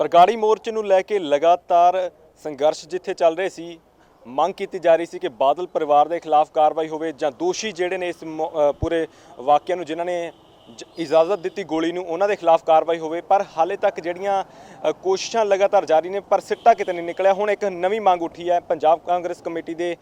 ਬਰਗਾੜੀ ਮੋਰਚੇ ਨੂੰ ਲੈ ਕੇ ਲਗਾਤਾਰ ਸੰਘਰਸ਼ ਜਿੱਥੇ ਚੱਲ ਰਹੇ ਸੀ, ਮੰਗ ਕੀਤੀ ਜਾ ਰਹੀ ਸੀ ਕਿ ਬਾਦਲ ਪਰਿਵਾਰ ਦੇ ਖਿਲਾਫ ਕਾਰਵਾਈ ਹੋਵੇ ਜਾਂ ਦੋਸ਼ੀ ਜਿਹੜੇ ਨੇ ਇਸ ਮੌ- ਪੂਰੇ ਵਾਕਿਆ ਨੂੰ ਜਿਨ੍ਹਾਂ ਨੇ ਜ- ਇਜਾਜ਼ਤ ਦਿੱਤੀ ਗੋਲੀ ਨੂੰ, ਉਹਨਾਂ ਦੇ ਖਿਲਾਫ ਕਾਰਵਾਈ ਹੋਵੇ। ਪਰ ਹਾਲੇ ਤੱਕ ਜਿਹੜੀਆਂ ਕੋਸ਼ਿਸ਼ਾਂ ਲਗਾਤਾਰ ਜਾਰੀ ਨੇ, ਪਰ ਸਿੱਟਾ ਕਿਤੇ ਨਹੀਂ ਨਿਕਲਿਆ। ਹੁਣ ਇੱਕ ਨਵੀਂ ਮੰਗ ਉੱਠੀ ਹੈ। ਪੰਜਾਬ ਕਾਂਗਰਸ ਕਮੇਟੀ ਦੇ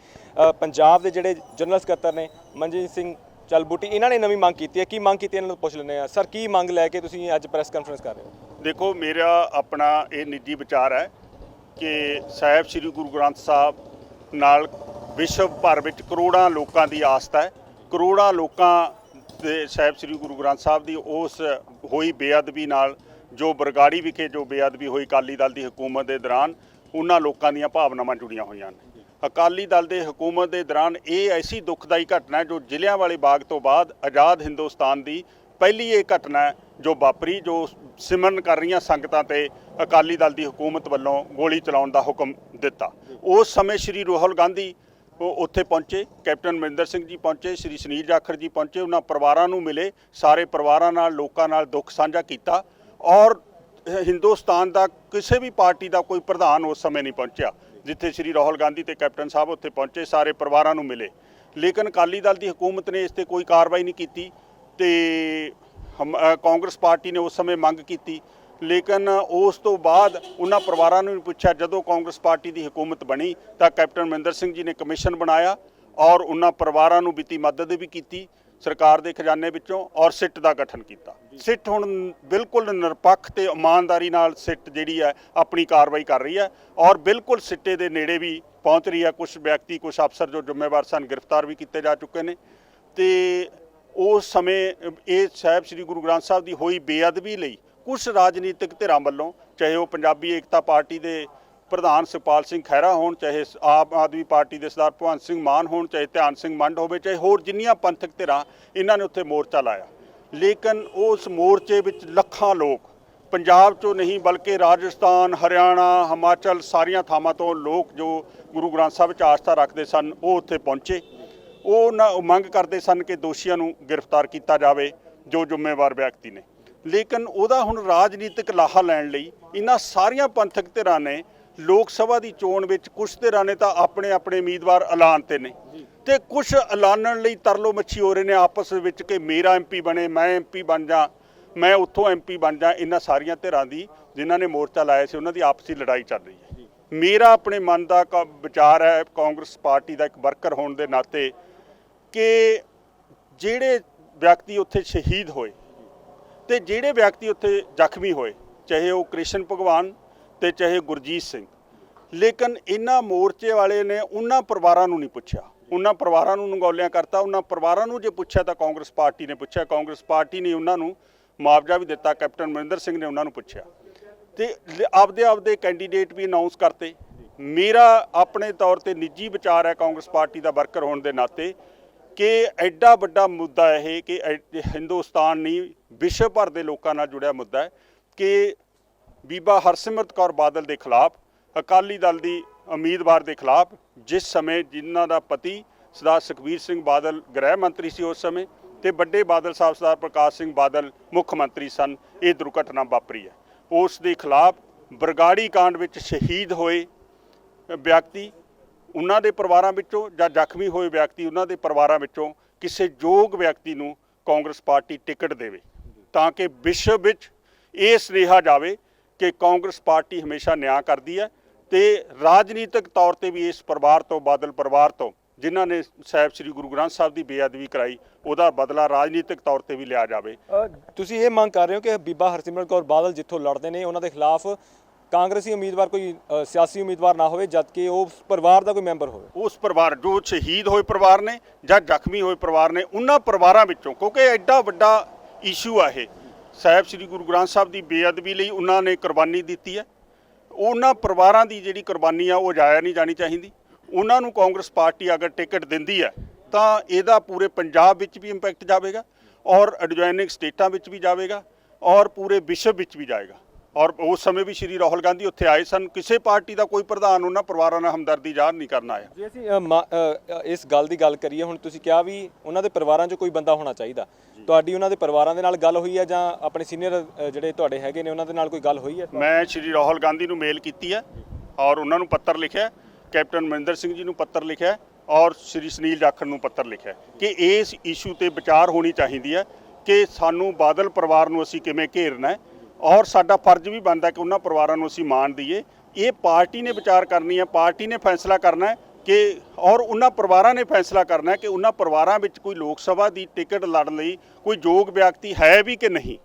ਪੰਜਾਬ ਦੇ ਜਿਹੜੇ ਜਨਰਲ ਸਕੱਤਰ ਨੇ, ਮਨਜੀਤ ਸਿੰਘ ਚਲਬੂਟੀ, ਇਹਨਾਂ ਨੇ ਨਵੀਂ ਮੰਗ ਕੀਤੀ ਹੈ। ਕੀ ਮੰਗ ਕੀਤੀ ਹੈ? ਇਹਨਾਂ ਨੂੰ ਪੁੱਛ ਲੈਂਦੇ ਆ ਸਰ, ਕੀ ਮੰਗ ਲੈ ਕੇ ਤੁਸੀਂ ਅੱਜ ਪ੍ਰੈਸ ਕਾਨਫਰੰਸ ਕਰ ਰਹੇ ਹੋ? ਦੇਖੋ, ਮੇਰਾ ਆਪਣਾ ਇਹ ਨਿੱਜੀ ਵਿਚਾਰ ਹੈ ਕਿ ਸਾਹਿਬ ਸ੍ਰੀ ਗੁਰੂ ਗ੍ਰੰਥ ਸਾਹਿਬ ਨਾਲ ਵਿਸ਼ਵ ਭਰ ਵਿੱਚ ਕਰੋੜਾਂ ਲੋਕਾਂ ਦੀ ਆਸਥਾ ਹੈ। ਕਰੋੜਾਂ ਲੋਕਾਂ ਦੇ ਸਾਹਿਬ ਸ੍ਰੀ ਗੁਰੂ ਗ੍ਰੰਥ ਸਾਹਿਬ ਦੀ ਉਸ ਹੋਈ ਬੇਅਦਬੀ ਨਾਲ ਜੋ ਬਰਗਾੜੀ ਵਿਖੇ ਜੋ ਬੇਅਦਬੀ ਹੋਈ ਅਕਾਲੀ ਦਲ ਦੀ ਹਕੂਮਤ ਦੇ ਦੌਰਾਨ, ਉਹਨਾਂ ਲੋਕਾਂ ਦੀਆਂ ਭਾਵਨਾਵਾਂ ਜੁੜੀਆਂ ਹੋਈਆਂ ਨੇ। ਅਕਾਲੀ ਦਲ ਦੇ ਹਕੂਮਤ ਦੇ ਦੌਰਾਨ ਇਹ ਐਸੀ ਦੁਖਦਾਈ ਘਟਨਾ ਜੋ ਜ਼ਿਲ੍ਹਿਆਂ ਵਾਲੇ ਬਾਗ ਤੋਂ ਬਾਅਦ ਆਜ਼ਾਦ ਹਿੰਦੁਸਤਾਨ ਦੀ ਪਹਿਲੀ ਇਹ ਘਟਨਾ ਜੋ ਵਾਪਰੀ, ਜੋ ਸਿਮਰਨ ਕਰ ਰਹੀਆਂ ਸੰਗਤਾਂ ਤੇ ਅਕਾਲੀ ਦਲ ਦੀ ਹਕੂਮਤ ਵੱਲੋਂ ਗੋਲੀ ਚਲਾਉਣ ਦਾ ਹੁਕਮ ਦਿੱਤਾ। ਉਸ ਸਮੇਂ ਸ਼੍ਰੀ ਰਾਹੁਲ ਗਾਂਧੀ ਉਹ ਉੱਥੇ ਪਹੁੰਚੇ, ਕੈਪਟਨ ਅਮਰਿੰਦਰ ਸਿੰਘ ਜੀ ਪਹੁੰਚੇ, ਸ਼੍ਰੀ ਸੁਨੀਲ ਜਾਖੜ ਜੀ ਪਹੁੰਚੇ, ਉਹਨਾਂ ਪਰਿਵਾਰਾਂ ਨੂੰ ਮਿਲੇ, ਸਾਰੇ ਪਰਿਵਾਰਾਂ ਨਾਲ, ਲੋਕਾਂ ਨਾਲ ਦੁੱਖ ਸਾਂਝਾ ਕੀਤਾ ਔਰ ਹਿੰਦੁਸਤਾਨ ਦਾ ਕਿਸੇ ਵੀ ਪਾਰਟੀ ਦਾ ਕੋਈ ਪ੍ਰਧਾਨ ਉਸ ਸਮੇਂ ਨਹੀਂ ਪਹੁੰਚਿਆ, ਜਿੱਥੇ ਸ਼੍ਰੀ ਰਾਹੁਲ ਗਾਂਧੀ ਤੇ ਕੈਪਟਨ ਸਾਹਿਬ ਉੱਥੇ ਪਹੁੰਚੇ, ਸਾਰੇ ਪਰਿਵਾਰਾਂ ਨੂੰ ਮਿਲੇ। ਲੇਕਿਨ ਅਕਾਲੀ ਦਲ ਦੀ ਹਕੂਮਤ ਨੇ ਇਸ ਤੇ ਕੋਈ ਕਾਰਵਾਈ ਨਹੀਂ ਕੀਤੀ ਤੇ ਕਾਂਗਰਸ ਪਾਰਟੀ ਨੇ ਉਸ ਸਮੇਂ ਮੰਗ ਕੀਤੀ। ਲੇਕਿਨ ਉਸ ਤੋਂ ਬਾਅਦ ਉਹਨਾਂ ਪਰਿਵਾਰਾਂ ਨੂੰ ਵੀ ਪੁੱਛਿਆ, ਜਦੋਂ ਕਾਂਗਰਸ ਪਾਰਟੀ ਦੀ ਹਕੂਮਤ ਬਣੀ ਤਾਂ ਕੈਪਟਨ ਅਮਰਿੰਦਰ ਸਿੰਘ ਜੀ ਨੇ ਕਮਿਸ਼ਨ ਬਣਾਇਆ ਔਰ ਉਹਨਾਂ ਪਰਿਵਾਰਾਂ ਨੂੰ ਵਿੱਤੀ ਮਦਦ ਵੀ ਕੀਤੀ, ਸਰਕਾਰ ਦੇ ਖਜ਼ਾਨੇ ਵਿੱਚੋਂ ਔਰ ਸਿੱਟ ਦਾ ਗਠਨ ਕੀਤਾ। ਸਿੱਟ ਹੁਣ ਬਿਲਕੁਲ ਨਿਰਪੱਖ ਤੇ ਇਮਾਨਦਾਰੀ ਨਾਲ ਸਿੱਟ ਜਿਹੜੀ ਹੈ, ਆਪਣੀ ਕਾਰਵਾਈ ਕਰ ਰਹੀ ਹੈ ਔਰ ਬਿਲਕੁਲ ਸਿੱਟੇ ਦੇ ਨੇੜੇ ਵੀ ਪਹੁੰਚ ਰਹੀ ਹੈ। ਕੁਝ ਵਿਅਕਤੀ ਕੁਝ ਅਫਸਰ ਜੋ ਜ਼ਿੰਮੇਵਾਰ ਸਨ, ਗ੍ਰਿਫਤਾਰ ਵੀ ਕੀਤੇ ਜਾ ਚੁੱਕੇ ਨੇ। ਤੇ ਉਸ ਸਮੇਂ ਇਹ ਸਾਹਿਬ ਸ੍ਰੀ ਗੁਰੂ ਗ੍ਰੰਥ ਸਾਹਿਬ ਦੀ ਹੋਈ ਬੇਅਦਬੀ ਲਈ ਕੁਝ ਰਾਜਨੀਤਿਕ ਧਿਰਾਂ ਵੱਲੋਂ, ਚਾਹੇ ਉਹ ਪੰਜਾਬੀ ਏਕਤਾ ਪਾਰਟੀ ਦੇ ਪ੍ਰਧਾਨ ਸੁਪਾਲ ਸਿੰਘ ਖਹਿਰਾ ਹੋਣ, ਚਾਹੇ ਸ- ਆਮ ਆਦਮੀ ਪਾਰਟੀ ਦੇ ਸਰਦਾਰ ਭਗਵੰਤ ਸਿੰਘ ਮਾਨ ਹੋਣ, ਚਾਹੇ ਧਿਆਨ ਸਿੰਘ ਮੰਡ ਹੋਵੇ, ਚਾਹੇ ਹੋਰ ਜਿੰਨੀਆਂ ਪੰਥਕ ਧਿਰਾਂ, ਇਹਨਾਂ ਨੇ ਉੱਥੇ ਮੋਰਚਾ ਲਾਇਆ। ਲੇਕਿਨ ਉਸ ਮੋਰਚੇ ਵਿੱਚ ਲੱਖਾਂ ਲੋਕ, ਪੰਜਾਬ ਚੋਂ ਨਹੀਂ ਬਲਕਿ ਰਾਜਸਥਾਨ, ਹਰਿਆਣਾ, ਹਿਮਾਚਲ, ਸਾਰੀਆਂ ਥਾਵਾਂ ਤੋਂ ਲੋਕ ਜੋ ਗੁਰੂ ਗ੍ਰੰਥ ਸਾਹਿਬ 'ਚ ਆਸਥਾ ਰੱਖਦੇ ਸਨ, ਉਹ ਉੱਥੇ ਪਹੁੰਚੇ। ਉਹ ਨਾ ਮੰਗ ਕਰਦੇ ਸਨ ਕਿ ਦੋਸ਼ੀਆਂ ਨੂੰ ਗ੍ਰਿਫਤਾਰ ਕੀਤਾ ਜਾਵੇ ਜੋ ਜ਼ਿੰਮੇਵਾਰ ਵਿਅਕਤੀ ਨੇ। ਲੇਕਿਨ ਉਹਦਾ ਹੁਣ ਰਾਜਨੀਤਿਕ ਲਾਹਾ ਲੈਣ ਲਈ ਇਹਨਾਂ ਸਾਰੀਆਂ ਪੰਥਕ ਧਿਰਾਂ ਨੇ ਲੋਕ ਸਭਾ ਦੀ ਚੋਣ ਵਿੱਚ ਕੁਝ ਧਿਰਾਂ ਨੇ ਤਾਂ ਆਪਣੇ ਆਪਣੇ ਉਮੀਦਵਾਰ ਐਲਾਨ ਤੇ ਨੇ। ਤੇ ਕੁਝ ਐਲਾਨਣ ਲਈ ਤਰਲੋ ਮੱਛੀ ਹੋ ਰਹੇ ਨੇ ਆਪਸ ਵਿੱਚ ਕਿ ਮੇਰਾ ਐਮਪੀ ਬਣੇ ਮੈਂ ਐਮਪੀ ਬਣ ਜਾ ਮੈਂ ਉੱਥੋਂ ਐਮਪੀ ਬਣ ਜਾ ਇਹਨਾਂ ਸਾਰੀਆਂ ਧਿਰਾਂ ਦੀ ਜਿਨ੍ਹਾਂ ਨੇ ਮੋਰਚਾ ਲਾਇਆ ਸੀ ਉਹਨਾਂ ਦੀ ਆਪਸੀ ਲੜਾਈ ਚੱਲ ਰਹੀ ਹੈ। ਮੇਰਾ ਆਪਣੇ ਮਨ ਦਾ ਵਿਚਾਰ ਹੈ ਕਾਂਗਰਸ ਪਾਰਟੀ ਦਾ ਇੱਕ ਵਰਕਰ ਹੋਣ ਦੇ ਨਾਤੇ ਕਿ ਜਿਹੜੇ ਵਿਅਕਤੀ ਉੱਥੇ ਸ਼ਹੀਦ ਹੋਏ ਤੇ ਜਿਹੜੇ ਵਿਅਕਤੀ ਉੱਥੇ ਜ਼ਖਮੀ ਹੋਏ, ਚਾਹੇ ਉਹ ਕ੍ਰਿਸ਼ਨ ਭਗਵਾਨ ਤੇ ਚਾਹੇ ਗੁਰਜੀਤ ਸਿੰਘ, ਲੇਕਿਨ ਇਹਨਾਂ ਮੋਰਚੇ ਵਾਲੇ ਨੇ ਉਹਨਾਂ ਪਰਿਵਾਰਾਂ ਨੂੰ ਨਹੀਂ ਪੁੱਛਿਆ। ਉਹਨਾਂ ਪਰਿਵਾਰਾਂ ਨੂੰ ਨੰਗੌਲਿਆਂ ਕਰਤਾ, ਉਹਨਾਂ ਪਰਿਵਾਰਾਂ ਨੂੰ ਜੇ ਪੁੱਛਿਆ ਤਾਂ ਕਾਂਗਰਸ ਪਾਰਟੀ ਨੇ ਪੁੱਛਿਆ, ਕਾਂਗਰਸ ਪਾਰਟੀ ਨੇ ਉਹਨਾਂ ਨੂੰ ਮੁਆਵਜ਼ਾ ਵੀ ਦਿੱਤਾ, ਕੈਪਟਨ ਅਮਰਿੰਦਰ ਸਿੰਘ ਨੇ ਉਹਨਾਂ ਨੂੰ ਪੁੱਛਿਆ। ਤੇ ਆਪਦੇ ਆਪਦੇ ਕੈਂਡੀਡੇਟ ਵੀ ਅਨਾਉਂਸ ਕਰਤੇ। ਮੇਰਾ ਆਪਣੇ ਤੌਰ ਤੇ ਨਿੱਜੀ ਵਿਚਾਰ ਹੈ ਕਾਂਗਰਸ ਪਾਰਟੀ ਦਾ ਵਰਕਰ ਹੋਣ ਦੇ ਨਾਤੇ ਕਿ ਐਡਾ ਵੱਡਾ ਮੁੱਦਾ ਇਹ ਕਿ ਹਿੰਦੁਸਤਾਨ ਨਹੀਂ ਵਿਸ਼ਵ ਭਰ ਦੇ ਲੋਕਾਂ ਨਾਲ ਜੁੜਿਆ ਮੁੱਦਾ ਹੈ ਕਿ ਬੀਬਾ ਹਰਸਿਮਰਤ ਕੌਰ ਬਾਦਲ ਦੇ ਖਿਲਾਫ, ਅਕਾਲੀ ਦਲ ਦੀ ਉਮੀਦਵਾਰ ਦੇ ਖਿਲਾਫ ਜਿਸ ਸਮੇਂ ਜਿਨ੍ਹਾਂ ਦਾ ਪਤੀ ਸਰਦਾਰ ਸੁਖਬੀਰ ਸਿੰਘ ਬਾਦਲ ਗ੍ਰਹਿ ਮੰਤਰੀ ਸੀ ਉਸ ਸਮੇਂ ਤੇ ਵੱਡੇ ਬਾਦਲ ਸਾਹਿਬ ਸਰਦਾਰ ਪ੍ਰਕਾਸ਼ ਸਿੰਘ ਬਾਦਲ ਮੁੱਖ ਮੰਤਰੀ ਸਨ, ਇਹ ਦੁਰਘਟਨਾ ਵਾਪਰੀ ਹੈ। ਉਸ ਦੇ ਖਿਲਾਫ ਬਰਗਾੜੀ ਕਾਂਡ ਵਿੱਚ ਸ਼ਹੀਦ ਹੋਏ ਵਿਅਕਤੀ ਉਹਨਾਂ ਦੇ ਪਰਿਵਾਰਾਂ ਵਿੱਚੋਂ ਜਾਂ ਜ਼ਖਮੀ ਹੋਏ ਵਿਅਕਤੀ ਉਹਨਾਂ ਦੇ ਪਰਿਵਾਰਾਂ ਵਿੱਚੋਂ ਕਿਸੇ ਯੋਗ ਵਿਅਕਤੀ ਨੂੰ ਕਾਂਗਰਸ ਪਾਰਟੀ ਟਿਕਟ ਦੇਵੇ ਤਾਂ ਕਿ ਵਿਸ਼ਵ ਵਿੱਚ ਇਹ ਸੁਨੇਹਾ ਜਾਵੇ ਕਿ ਕਾਂਗਰਸ ਪਾਰਟੀ ਹਮੇਸ਼ਾ ਨਿਆਂ ਕਰਦੀ ਹੈ ਤੇ ਰਾਜਨੀਤਿਕ ਤੌਰ ਤੇ ਵੀ ਇਸ ਪਰਿਵਾਰ ਤੋਂ, ਬਾਦਲ ਪਰਿਵਾਰ ਤੋਂ, ਜਿਨ੍ਹਾਂ ਨੇ ਸਾਹਿਬ ਸ੍ਰੀ ਗੁਰੂ ਗ੍ਰੰਥ ਸਾਹਿਬ ਦੀ ਬੇਅਦਬੀ ਕਰਾਈ, ਉਹਦਾ ਬਦਲਾ ਰਾਜਨੀਤਿਕ ਤੌਰ ਤੇ ਵੀ ਲਿਆ ਜਾਵੇ। ਤੁਸੀਂ ਇਹ ਮੰਗ ਕਰ ਰਹੇ ਹੋ ਕਿ ਬੀਬਾ ਹਰਸਿਮਰਤ ਕੌਰ ਬਾਦਲ ਜਿੱਥੋਂ ਲੜਦੇ ਨੇ, ਉਹਨਾਂ ਦੇ ਖਿਲਾਫ ਕਾਂਗਰਸੀ ਉਮੀਦਵਾਰ ਕੋਈ ਅ, ਸਿਆਸੀ ਉਮੀਦਵਾਰ ਨਾ ਹੋਵੇ ਜਦਕਿ ਉਹ ਉਸ ਪਰਿਵਾਰ ਦਾ ਕੋਈ ਮੈਂਬਰ ਹੋਵੇ। ਉਸ ਪਰਿਵਾਰ ਜੋ ਸ਼ਹੀਦ ਹੋਏ ਪਰਿਵਾਰ ਨੇ ਜਾਂ ਜ਼ਖਮੀ ਹੋਏ ਪਰਿਵਾਰ ਨੇ ਉਹਨਾਂ ਪਰਿਵਾਰਾਂ ਵਿੱਚੋਂ ਕਿਉਂਕਿ ਐਡਾ ਵੱਡਾ ਇਸ਼ੂ ਆ ਇਹ ਸਾਹਿਬ ਸ੍ਰੀ ਗੁਰੂ ਗ੍ਰੰਥ ਸਾਹਿਬ ਦੀ ਬੇਅਦਬੀ ਲਈ ਉਹਨਾਂ ਨੇ ਕੁਰਬਾਨੀ ਦਿੱਤੀ ਹੈ। ਉਹਨਾਂ ਪਰਿਵਾਰਾਂ ਦੀ ਜਿਹੜੀ ਕੁਰਬਾਨੀ ਆ ਉਹ ਜਾਇਆ ਨਹੀਂ ਜਾਣੀ ਚਾਹੀਦੀ। ਉਹਨਾਂ ਨੂੰ ਕਾਂਗਰਸ ਪਾਰਟੀ ਅਗਰ ਟਿਕਟ ਦਿੰਦੀ ਹੈ ਤਾਂ ਇਹਦਾ ਪੂਰੇ ਪੰਜਾਬ ਵਿੱਚ ਵੀ ਇੰਪੈਕਟ ਜਾਵੇਗਾ ਔਰ ਐਡਜੋਇਨਿੰਗ ਸਟੇਟਾਂ ਵਿੱਚ ਵੀ ਜਾਵੇਗਾ ਔਰ ਪੂਰੇ ਵਿਸ਼ਵ ਵਿੱਚ ਵੀ ਜਾਏਗਾ। ਔਰ ਉਸ ਸਮੇਂ ਵੀ ਸ਼੍ਰੀ ਰਾਹੁਲ ਗਾਂਧੀ ਉੱਥੇ ਆਏ ਸਨ। ਕਿਸੇ ਪਾਰਟੀ ਦਾ ਕੋਈ ਪ੍ਰਧਾਨ ਉਹਨਾਂ ਪਰਿਵਾਰਾਂ ਨਾਲ ਹਮਦਰਦੀ ਜ਼ਾਹਰ ਨਹੀਂ ਕਰਨ ਆਇਆ। ਜੇ ਅਸੀਂ ਅ, ਮਾ- ਅ, ਅ, ਇਸ ਗੱਲ ਦੀ ਗੱਲ ਕਰੀਏ ਹੁਣ ਤੁਸੀਂ ਕਿਹਾ ਵੀ ਉਹਨਾਂ ਦੇ ਪਰਿਵਾਰਾਂ 'ਚ ਕੋਈ ਬੰਦਾ ਹੋਣਾ ਚਾਹੀਦਾ। ਤੁਹਾਡੀ ਉਹਨਾਂ ਦੇ ਪਰਿਵਾਰਾਂ ਦੇ ਨਾਲ ਗੱਲ ਹੋਈ ਹੈ ਜਾਂ ਆਪਣੇ ਸੀਨੀਅਰ ਜਿਹੜੇ ਤੁਹਾਡੇ ਹੈਗੇ ਨੇ ਉਹਨਾਂ ਦੇ ਨਾਲ ਕੋਈ ਗੱਲ ਹੋਈ ਹੈ? ਮੈਂ ਸ਼੍ਰੀ ਰਾਹੁਲ ਗਾਂਧੀ ਨੂੰ ਮੇਲ ਕੀਤੀ ਹੈ ਔਰ ਉਹਨਾਂ ਨੂੰ ਪੱਤਰ ਲਿਖਿਆ ਹੈ। ਕੈਪਟਨ ਮਨਿੰਦਰ ਸਿੰਘ ਜੀ ਨੂੰ ਪੱਤਰ ਲਿਖਿਆ ਹੈ ਔਰ ਸ਼੍ਰੀ ਸੁਨੀਲ ਜਾਖੜ ਨੂੰ ਪੱਤਰ ਲਿਖਿਆ ਹੈ ਕਿ ਇਸ ਇਸ਼ੂ ਤੇ ਵਿਚਾਰ ਹੋਣੀ ਚਾਹੀਦੀ ਹੈ ਕਿ ਸਾਨੂੰ ਬਾਦਲ ਪਰਿਵਾਰ ਨੂੰ ਅਸੀਂ ਕਿਵੇਂ ਘੇਰਨਾ ਹੈ। ਔਰ ਸਾਡਾ ਫਰਜ਼ ਵੀ ਬਣਦਾ ਕਿ ਉਹਨਾਂ ਪਰਿਵਾਰਾਂ ਨੂੰ ਅਸੀਂ ਮਾਣ ਦਈਏ। ਇਹ ਪਾਰਟੀ ਨੇ ਵਿਚਾਰ ਕਰਨੀ ਹੈ, ਪਾਰਟੀ ਨੇ ਫੈਸਲਾ ਕਰਨਾ ਹੈ ਕਿ ਔਰ ਉਹਨਾਂ ਪਰਿਵਾਰਾਂ ਨੇ ਫੈਸਲਾ ਕਰਨਾ ਹੈ ਕਿ ਉਹਨਾਂ ਪਰਿਵਾਰਾਂ ਵਿੱਚ ਕੋਈ ਲੋਕ ਸਭਾ ਦੀ ਟਿਕਟ ਲੜਨ ਲਈ ਕੋਈ ਯੋਗ ਵਿਅਕਤੀ ਹੈ ਵੀ ਕਿ ਨਹੀਂ।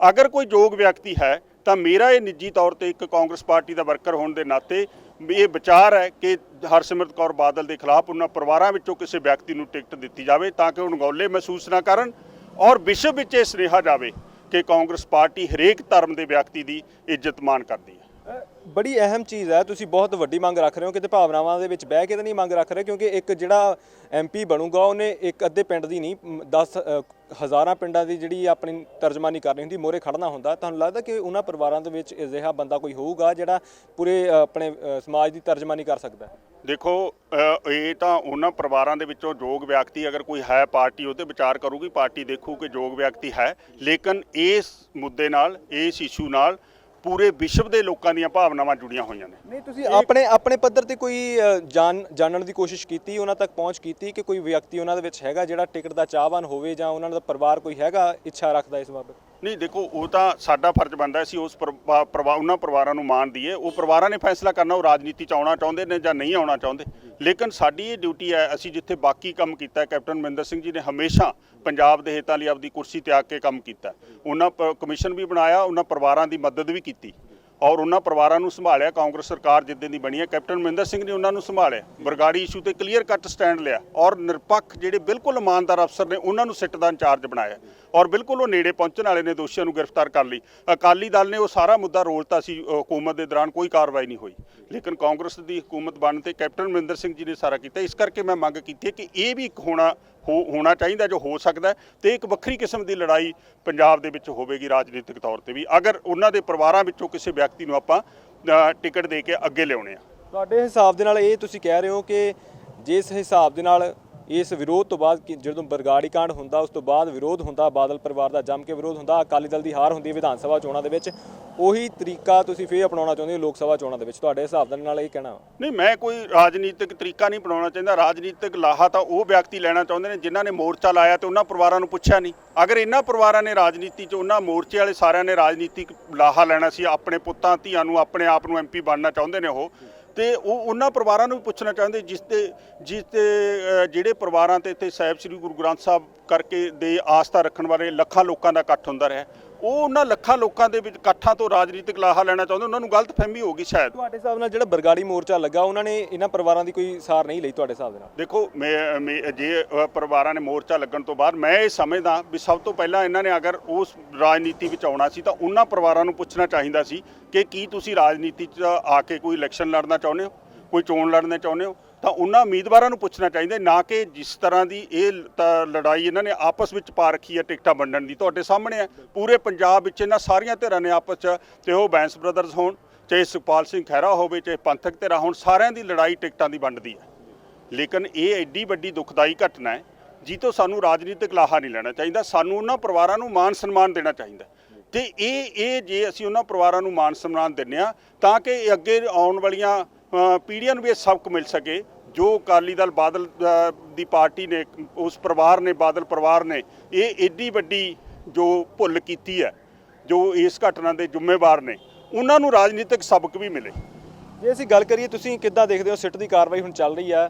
ਅਗਰ ਕੋਈ ਯੋਗ ਵਿਅਕਤੀ ਹੈ, ਤਾਂ ਮੇਰਾ ਇਹ ਨਿੱਜੀ ਤੌਰ ਤੇ ਇੱਕ ਕਾਂਗਰਸ ਪਾਰਟੀ ਦਾ ਵਰਕਰ ਹੋਣ ਦੇ ਨਾਤੇ ਇਹ ਵਿਚਾਰ ਹੈ ਕਿ ਹਰਸਿਮਰਤ ਕੌਰ ਬਾਦਲ ਦੇ ਖਿਲਾਫ ਉਹਨਾਂ ਪਰਿਵਾਰਾਂ ਵਿੱਚੋਂ ਕਿਸੇ ਵਿਅਕਤੀ ਨੂੰ ਟਿਕਟ ਦਿੱਤੀ ਜਾਵੇ ਤਾਂ ਕਿ ਉਹ ਅਣਗੌਲੇ ਮਹਿਸੂਸ ਨਾ ਕਰਨ ਔਰ ਵਿਸ਼ਵ ਵਿੱਚ ਇਹ ਸੁਨੇਹਾ ਜਾਵੇ। ਕਿ ਕਾਂਗਰਸ ਪਾਰਟੀ ਹਰੇਕ ਧਰਮ ਦੇ ਵਿਅਕਤੀ ਦੀ ਇੱਜ਼ਤ ਮਾਣ ਕਰਦੀ ਹੈ। ਬੜੀ ਅਹਿਮ ਚੀਜ਼ ਹੈ, ਤੁਸੀਂ ਬਹੁਤ ਵੱਡੀ ਮੰਗ ਰੱਖ ਰਹੇ ਹੋ, ਕਿਤੇ ਭਾਵਨਾਵਾਂ ਦੇ ਵਿੱਚ ਬਹਿ ਕੇ ਤਾਂ ਨਹੀਂ ਮੰਗ ਰੱਖ ਰਹੇ, ਕਿਉਂਕਿ ਇੱਕ ਜਿਹੜਾ ਐਮਪੀ ਬਣੂਗਾ, ਉਹਨੇ ਇੱਕ ਅੱਧੇ ਪਿੰਡ ਦੀ ਨਹੀਂ 10 ਹਜ਼ਾਰਾਂ ਪਿੰਡਾਂ ਦੀ ਜਿਹੜੀ ਆਪਣੀ ਤਰਜਮਾਨੀ ਕਰਨੀ ਹੁੰਦੀ ਮੋਰੇ ਖੜਨਾ ਹੁੰਦਾ। ਤੁਹਾਨੂੰ ਲੱਗਦਾ ਕਿ ਉਹਨਾਂ ਪਰਿਵਾਰਾਂ ਦੇ ਵਿੱਚ ਅਜਿਹਾ ਬੰਦਾ ਕੋਈ ਹੋਊਗਾ, ਜਿਹੜਾ ਪੂਰੇ ਆਪਣੇ ਸਮਾਜ ਦੀ ਤਰਜਮਾਨੀ ਕਰ ਸਕਦਾ ਹੈ? ਦੇਖੋ ਇਹ ਤਾਂ ਉਹਨਾਂ ਪਰਿਵਾਰਾਂ ਦੇ ਵਿੱਚੋਂ ਯੋਗ ਵਿਅਕਤੀ ਅਗਰ ਕੋਈ ਹੈ ਪਾਰਟੀ ਉਹ ਤੇ ਵਿਚਾਰ ਕਰੂਗੀ, ਪਾਰਟੀ ਦੇਖੂ ਕਿ ਯੋਗ ਵਿਅਕਤੀ ਹੈ। ਲੇਕਿਨ ਇਸ ਮੁੱਦੇ ਨਾਲ, ਇਸ ਇਸ਼ੂ ਨਾਲ ਪੂਰੇ ਵਿਸ਼ਵ ਦੇ ਲੋਕਾਂ ਦੀਆਂ ਭਾਵਨਾਵਾਂ ਜੁੜੀਆਂ ਹੋਈਆਂ ਨੇ। ਨਹੀਂ, ਤੁਸੀਂ ਆਪਣੇ ਆਪਣੇ ਪੱਧਰ ਤੇ ਕੋਈ ਜਾਣ, ਜਾਣਨ ਦੀ ਕੋਸ਼ਿਸ਼ ਕੀਤੀ, ਉਹਨਾਂ ਤੱਕ ਪਹੁੰਚ ਕੀਤੀ ਕਿ ਕੋਈ ਵਿਅਕਤੀ ਉਹਨਾਂ ਦੇ ਵਿੱਚ ਹੈਗਾ ਜਿਹੜਾ ਟਿਕਟ ਦਾ ਚਾਹਵਾਨ ਹੋਵੇ ਜਾਂ ਉਹਨਾਂ ਦਾ ਪਰਿਵਾਰ ਕੋਈ ਹੈਗਾ, ਇੱਛਾ ਰੱਖਦਾ ਇਸ ਬਾਬਤ? ਨਹੀਂ, ਦੇਖੋ, ਉਹ ਤਾਂ ਸਾਡਾ ਫਰਜ਼ ਬਣਦਾ ਸੀ ਉਸ ਪਰਿਵਾ- ਪਰਿਵਾ- ਉਹਨਾਂ ਪਰਿਵਾਰਾਂ ਨੂੰ ਮਾਣ ਦਈਏ। ਉਹ ਪਰਿਵਾਰਾਂ ਨੇ ਫੈਸਲਾ ਕਰਨਾ, ਉਹ ਰਾਜਨੀਤੀ ਚ ਆਉਣਾ ਚਾਹੁੰਦੇ ਨੇ ਜਾਂ ਨਹੀਂ ਆਉਣਾ ਚਾਹੁੰਦੇ। ਲੇਕਿਨ ਸਾਡੀ ਇਹ ਡਿਊਟੀ ਹੈ, ਅਸੀਂ ਜਿੱਥੇ ਬਾਕੀ ਕੰਮ ਕੀਤਾ ਕੈਪਟਨ ਮਨਿੰਦਰ ਸਿੰਘ ਜੀ ਨੇ ਹਮੇਸ਼ਾ ਪੰਜਾਬ ਦੇ ਹਿੱਤਾਂ ਲਈ ਆਪਦੀ ਕੁਰਸੀ ਤਿਆਗ ਕੇ ਕੰਮ ਕੀਤਾ ਉਹਨਾਂ ਪ- ਕਮਿਸ਼ਨ ਵੀ ਬਣਾਇਆ, ਉਹਨਾਂ ਪਰਿਵਾਰਾਂ ਦੀ ਮਦਦ ਵੀ ਕੀਤੀ। ਔਰ ਉਹਨਾਂ ਪਰਿਵਾਰਾਂ ਨੂੰ ਸੰਭਾਲਿਆ, ਕਾਂਗਰਸ ਸਰਕਾਰ ਜਿੱਦਾਂ ਦੀ ਬਣੀ ਹੈ, ਕੈਪਟਨ ਮਨਿੰਦਰ ਸਿੰਘ ਨੇ ਉਹਨਾਂ ਨੂੰ ਸੰਭਾਲਿਆ। ਬਰਗਾੜੀ ਇਸ਼ੂ ਤੇ ਕਲੀਅਰ ਕੱਟ ਸਟੈਂਡ ਲਿਆ। ਔਰ ਨਿਰਪੱਖ ਜਿਹੜੇ ਬਿਲਕੁਲ ਇਮਾਨਦਾਰ ਅਫਸਰ ਨੇ, ਉਹਨਾਂ ਨੂੰ ਸਿੱਟ ਦਾ ਇੰਚਾਰਜ ਬਣਾਇਆ। ਔਰ ਬਿਲਕੁਲ ਉਹ ਨੇੜੇ ਪਹੁੰਚਣ ਵਾਲੇ ਨੇ ਦੋਸ਼ੀਆਂ ਨੂੰ ਗ੍ਰਿਫਤਾਰ ਕਰ ਲਈ। ਅਕਾਲੀ ਦਲ ਨੇ ਉਹ ਸਾਰਾ ਮੁੱਦਾ ਰੋਲਤਾ ਸੀ ਹਕੂਮਤ ਦੇ ਦੌਰਾਨ ਕੋਈ ਕਾਰਵਾਈ ਨਹੀਂ ਹੋਈ। ਲੇਕਿਨ ਕਾਂਗਰਸ ਦੀ ਹਕੂਮਤ ਬਣਨ ਤੇ ਕੈਪਟਨ ਮਨਿੰਦਰ ਸਿੰਘ ਜੀ ਨੇ ਸਾਰਾ ਕੀਤਾ। ਇਸ ਕਰਕੇ ਮੈਂ ਮੰਗ ਕੀਤੀ ਹੈ ਕਿ ਇਹ ਵੀ ਇੱਕ ਹੋਣਾ, ਹੋ- ਹੋਣਾ ਚਾਹੀਦਾ ਜੋ ਹੋ ਸਕਦਾ ਹੈ ਤੇ ਇੱਕ ਵੱਖਰੀ ਕਿਸਮ ਦੀ ਲੜਾਈ ਪੰਜਾਬ ਦੇ ਵਿੱਚ ਹੋਵੇਗੀ ਰਾਜਨੀਤਿਕ ਤੌਰ ਤੇ ਵੀ। ਅਗਰ ਉਹਨਾਂ ਦੇ ਪਰਿਵਾਰਾਂ ਵਿੱਚੋਂ ਕਿਸੇ ਵਿਅਕਤੀ ਨੂੰ ਆਪਾਂ ਟਿਕਟ ਦੇ ਕੇ ਅੱਗੇ ਲਿਆਉਣੇ ਆ। ਤੁਹਾਡੇ ਹਿਸਾਬ ਦੇ ਨਾਲ ਇਹ ਤੁਸੀਂ ਕਹਿ ਰਹੇ ਹੋ ਕਿ ਜਿਸ ਹਿਸਾਬ ਦੇ ਨਾਲ ਇਸ ਵਿਰੋਧ ਤੋਂ ਬਾਅਦ ਕਿ ਜਦੋਂ ਬਰਗਾੜੀ ਕਾਂਡ ਹੁੰਦਾ, ਉਸ ਤੋਂ ਬਾਅਦ ਵਿਰੋਧ ਹੁੰਦਾ, ਬਾਦਲ ਪਰਿਵਾਰ ਦਾ ਜੰਮ ਕੇ ਵਿਰੋਧ ਹੁੰਦਾ, ਅਕਾਲੀ ਦਲ ਦੀ ਹਾਰ ਹੁੰਦੀ ਹੈ ਵਿਧਾਨ ਸਭਾ ਚੋਣਾਂ ਦੇ ਵਿੱਚ, ਉਹੀ ਤਰੀਕਾ ਤੁਸੀਂ ਫੇਰ ਅਪਣਾਉਣਾ ਚਾਹੁੰਦੇ ਹੋ ਲੋਕ ਸਭਾ ਚੋਣਾਂ ਦੇ ਵਿੱਚ? ਤੁਹਾਡੇ ਹਿਸਾਬ ਦੇ ਨਾਲ ਇਹ ਕਹਿਣਾ ਵਾ। ਨਹੀਂ, ਮੈਂ ਕੋਈ ਰਾਜਨੀਤਿਕ ਤਰੀਕਾ ਨਹੀਂ ਬਣਾਉਣਾ ਚਾਹੁੰਦਾ। ਰਾਜਨੀਤਿਕ ਲਾਹਾ ਤਾਂ ਉਹ ਵਿਅਕਤੀ ਲੈਣਾ ਚਾਹੁੰਦੇ ਨੇ ਜਿਨ੍ਹਾਂ ਨੇ ਮੋਰਚਾ ਲਾਇਆ ਤੇ ਉਹਨਾਂ ਪਰਿਵਾਰਾਂ ਨੂੰ ਪੁੱਛਿਆ ਨਹੀਂ। ਅਗਰ ਇਹਨਾਂ ਪਰਿਵਾਰਾਂ ਨੇ ਰਾਜਨੀਤੀ 'ਚ, ਉਹਨਾਂ ਮੋਰਚੇ ਵਾਲੇ ਸਾਰਿਆਂ ਨੇ ਰਾਜਨੀਤਿਕ ਲਾਹਾ ਲੈਣਾ ਸੀ, ਆਪਣੇ ਪੁੱਤਾਂ, ਧੀਆਂ ਨੂੰ ਆਪਣੇ ਆਪ ਨੂੰ ਐਮਪੀ ਬਣਨਾ ਚਾਹੁੰਦੇ ਨੇ ਉਹ ਤੇ ਉਹ ਉਹਨਾਂ ਪਰਿਵਾਰਾਂ ਨੂੰ ਵੀ ਪੁੱਛਣਾ ਚਾਹੁੰਦੇ, ਜਿਸ ਤੇ ਜਿਸ ਤੇ ਜਿਹੜੇ ਪਰਿਵਾਰਾਂ ਤੇ ਇੱਥੇ ਸਾਹਿਬ ਸ੍ਰੀ ਗੁਰੂ ਗ੍ਰੰਥ ਸਾਹਿਬ ਕਰਕੇ ਦੇ ਆਸਥਾ ਰੱਖਣ ਵਾਲੇ ਲੱਖਾਂ ਲੋਕਾਂ ਦਾ ਇਕੱਠ ਹੁੰਦਾ ਰਿਹਾ। ਉਹ ਉਹਨਾਂ ਲੱਖਾਂ ਲੋਕਾਂ ਦੇ ਵਿੱਚ ਇਕੱਠਾਂ ਤੋਂ ਰਾਜਨੀਤਿਕ ਲਾਹਾ ਲੈਣਾ ਚਾਹੁੰਦੇ ਉਹਨਾਂ ਨੂੰ ਗਲਤ ਫਹਿਮੀ ਹੋ ਗਈ ਸ਼ਾਇਦ। ਤੁਹਾਡੇ ਹਿਸਾਬ ਨਾਲ ਜਿਹੜਾ ਬਰਗਾੜੀ ਮੋਰਚਾ ਲੱਗਾ ਉਹਨਾਂ ਨੇ ਇਹਨਾਂ ਪਰਿਵਾਰਾਂ ਦੀ ਕੋਈ ਸਾਰ ਨਹੀਂ ਲਈ ਤੁਹਾਡੇ ਹਿਸਾਬ ਦੇ ਨਾਲ? ਦੇਖੋ ਮੈਂ ਜੇ ਪਰਿਵਾਰਾਂ ਨੇ ਮੋਰਚਾ ਲੱਗਣ ਤੋਂ ਬਾਅਦ ਮੈਂ ਇਹ ਸਮਝਦਾ ਵੀ ਸਭ ਤੋਂ ਪਹਿਲਾਂ ਇਹਨਾਂ ਨੇ ਅਗਰ ਉਸ ਰਾਜਨੀਤੀ ਵਿੱਚ ਆਉਣਾ ਸੀ ਤਾਂ ਉਹਨਾਂ ਪਰਿਵਾਰਾਂ ਨੂੰ ਪੁੱਛਣਾ ਚਾਹੀਦਾ ਸੀ ਕਿ ਕੀ ਤੁਸੀਂ ਰਾਜਨੀਤੀ 'ਚ ਆ ਕੇ ਕੋਈ ਇਲੈਕਸ਼ਨ ਲੜਨਾ ਚਾਹੁੰਦੇ ਹੋ? ਕੋਈ ਚੋਣ ਲੜਨਾ ਚਾਹੁੰਦੇ ਹੋ? ਤਾਂ ਉਹਨਾਂ ਉਮੀਦਵਾਰਾਂ ਨੂੰ ਪੁੱਛਣਾ ਚਾਹੀਦਾ ਨਾ ਕਿ ਜਿਸ ਤਰ੍ਹਾਂ ਦੀ ਇਹ ਤ ਲੜਾਈ ਇਹਨਾਂ ਨੇ ਆਪਸ ਵਿੱਚ ਪਾ ਰੱਖੀ ਹੈ ਟਿਕਟਾਂ ਵੰਡਣ ਦੀ। ਤੁਹਾਡੇ ਸਾਹਮਣੇ ਹੈ ਪੂਰੇ ਪੰਜਾਬ ਵਿੱਚ ਇਹਨਾਂ ਸਾਰੀਆਂ ਧਿਰਾਂ ਨੇ ਆਪਸ 'ਚ ਤੇ ਉਹ ਬੈਂਸ ਬ੍ਰਦਰਸ ਹੋਣ ਚਾਹੇ ਸੁਖਪਾਲ ਸਿੰਘ ਖਹਿਰਾ ਹੋਵੇ ਚਾਹੇ ਪੰਥਕ ਧਿਰਾਂ ਹੋਣ ਸਾਰਿਆਂ ਦੀ ਲੜਾਈ ਟਿਕਟਾਂ ਦੀ ਵੰਡਦੀ ਹੈ। ਲੇਕਿਨ ਇਹ ਐਡੀ ਵੱਡੀ ਦੁਖਦਾਈ ਘਟਨਾ ਹੈ ਜੀ ਤੋਂ ਸਾਨੂੰ ਰਾਜਨੀਤਿਕ ਲਾਹਾ ਨਹੀਂ ਲੈਣਾ ਚਾਹੀਦਾ ਸਾਨੂੰ ਉਹਨਾਂ ਪਰਿਵਾਰਾਂ ਨੂੰ ਮਾਨ ਸਨਮਾਨ ਦੇਣਾ ਚਾਹੀਦਾ। ਤੇ ਇਹ ਇਹ ਜੇ ਅਸੀਂ ਉਹਨਾਂ ਪਰਿਵਾਰਾਂ ਨੂੰ ਮਾਨ ਸਨਮਾਨ ਦਿੰਨੇ ਆ ਤਾਂ ਕਿ ਇਹ ਅੱਗੇ ਆਉਣ ਵਾਲੀਆਂ ਅ, ਪੀੜ੍ਹੀਆਂ ਨੂੰ ਵੀ ਇਹ ਸਬਕ ਮਿਲ ਸਕੇ ਜੋ ਅਕਾਲੀ ਦਲ ਬਾਦਲ ਦੀ ਪਾਰਟੀ ਨੇ ਉਸ ਪਰਿਵਾਰ ਨੇ ਬਾਦਲ ਪਰਿਵਾਰ ਨੇ ਇਹ ਐਡੀ ਵੱਡੀ ਜੋ ਭੁੱਲ ਕੀਤੀ ਹੈ ਜੋ ਇਸ ਘਟਨਾ ਦੇ ਜ਼ਿੰਮੇਵਾਰ ਨੇ ਉਹਨਾਂ ਨੂੰ ਰਾਜਨੀਤਿਕ ਸਬਕ ਵੀ ਮਿਲੇ। ਜੇ ਅਸੀਂ ਗੱਲ ਕਰੀਏ ਤੁਸੀਂ ਕਿੱਦਾਂ ਦੇਖਦੇ ਹੋ ਸਿੱਟ ਦੀ ਕਾਰਵਾਈ ਹੁਣ ਚੱਲ ਰਹੀ ਆ?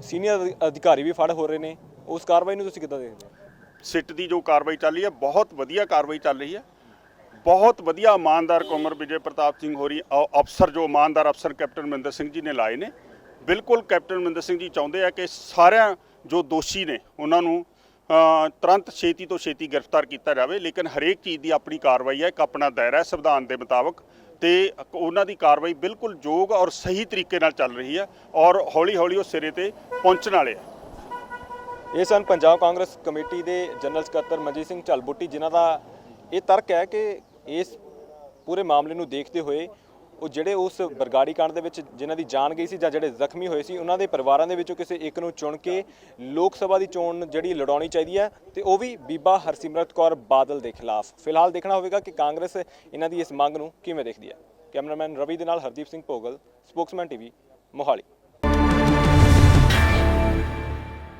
ਸੀਨੀਅਰ ਅਧਿਕਾਰੀ ਵੀ ਫੜ ਹੋ ਰਹੇ ਨੇ ਉਸ ਕਾਰਵਾਈ ਨੂੰ ਤੁਸੀਂ ਕਿੱਦਾਂ ਦੇਖਦੇ ਹੋ? ਸਿੱਟ ਦੀ ਜੋ ਕਾਰਵਾਈ ਚੱਲ ਰਹੀ ਹੈ ਬਹੁਤ ਵਧੀਆ ਕਾਰਵਾਈ ਚੱਲ ਰਹੀ ਹੈ। ਬਹੁਤ ਵਧੀਆ ਇਮਾਨਦਾਰ ਕੁਮਰ ਵਿਜੇ ਪ੍ਰਤਾਪ ਸਿੰਘ ਹੋਰੀ ਅਫਸਰ ਜੋ ਇਮਾਨਦਾਰ ਅਫਸਰ ਕੈਪਟਨ ਮਨਿੰਦਰ ਸਿੰਘ ਜੀ ਨੇ ਲਾਏ ਨੇ ਬਿਲਕੁਲ ਕੈਪਟਨ ਮਨਿੰਦਰ ਸਿੰਘ ਜੀ ਚਾਹੁੰਦੇ ਆ ਕਿ ਸਾਰਿਆਂ ਜੋ ਦੋਸ਼ੀ ਨੇ ਉਹਨਾਂ ਨੂੰ ਤੁਰੰਤ ਛੇਤੀ ਤੋਂ ਛੇਤੀ ਗ੍ਰਿਫਤਾਰ ਕੀਤਾ ਜਾਵੇ, ਲੇਕਿਨ ਹਰੇਕ ਚੀਜ਼ ਦੀ ਆਪਣੀ ਕਾਰਵਾਈ ਹੈ, ਇੱਕ ਆਪਣਾ ਦਾਇਰਾ ਹੈ ਸੰਵਿਧਾਨ ਦੇ ਮੁਤਾਬਕ ਤੇ ਉਹਨਾਂ ਦੀ ਕਾਰਵਾਈ ਬਿਲਕੁਲ ਯੋਗ ਔਰ ਸਹੀ ਤਰੀਕੇ ਨਾਲ ਚੱਲ ਰਹੀ ਹੈ ਔਰ ਹੌਲੀ ਹੌਲੀ ਉਹ ਸਿਰੇ ਤੇ ਪਹੁੰਚਣ ਵਾਲੇ ਆ। ਇਹ ਸਨ ਪੰਜਾਬ ਕਾਂਗਰਸ ਕਮੇਟੀ ਦੇ ਜਨਰਲ ਸਕੱਤਰ ਮਨਜੀਤ ਸਿੰਘ ਝਲਬੁੱਟੀ, ਜਿਨ੍ਹਾਂ ਦਾ ਇਹ ਤਰਕ ਹੈ ਕਿ ਇਸ ਪੂਰੇ ਮਾਮਲੇ ਨੂੰ ਦੇਖਦੇ ਹੋਏ ਉਹ ਜਿਹੜੇ ਉਸ ਬਰਗਾੜੀ ਕਾਂਡ ਦੇ ਵਿੱਚ ਜਿਨ੍ਹਾਂ ਦੀ ਜਾਨ ਗਈ ਸੀ ਜਾਂ ਜਿਹੜੇ ਜ਼ਖਮੀ ਹੋਏ ਸੀ, ਉਹਨਾਂ ਦੇ ਪਰਿਵਾਰਾਂ ਦੇ ਵਿੱਚੋਂ ਕਿਸੇ ਇੱਕ ਨੂੰ ਚੁਣ ਕੇ ਲੋਕ ਸਭਾ ਦੀ ਚੋਣ ਜਿਹੜੀ ਲੜਾਉਣੀ ਚਾਹੀਦੀ ਹੈ ਤੇ ਉਹ ਵੀ ਬੀਬਾ ਹਰਸਿਮਰਤ ਕੌਰ ਬਾਦਲ ਦੇ ਖਿਲਾਫ। ਫਿਲਹਾਲ ਦੇਖਣਾ ਹੋਵੇਗਾ ਕਿ ਕਾਂਗਰਸ ਇਹਨਾਂ ਦੀ ਇਸ ਮੰਗ ਨੂੰ ਕਿਵੇਂ ਦੇਖਦੀ ਹੈ। ਕੈਮਰਾਮੈਨ ਰਵੀ ਦੇ ਨਾਲ ਹਰਦੀਪ ਸਿੰਘ ਭੋਗਲ, ਸਪੋਕਸਮੈਨ ਟੀਵੀ, ਮੋਹਾਲੀ।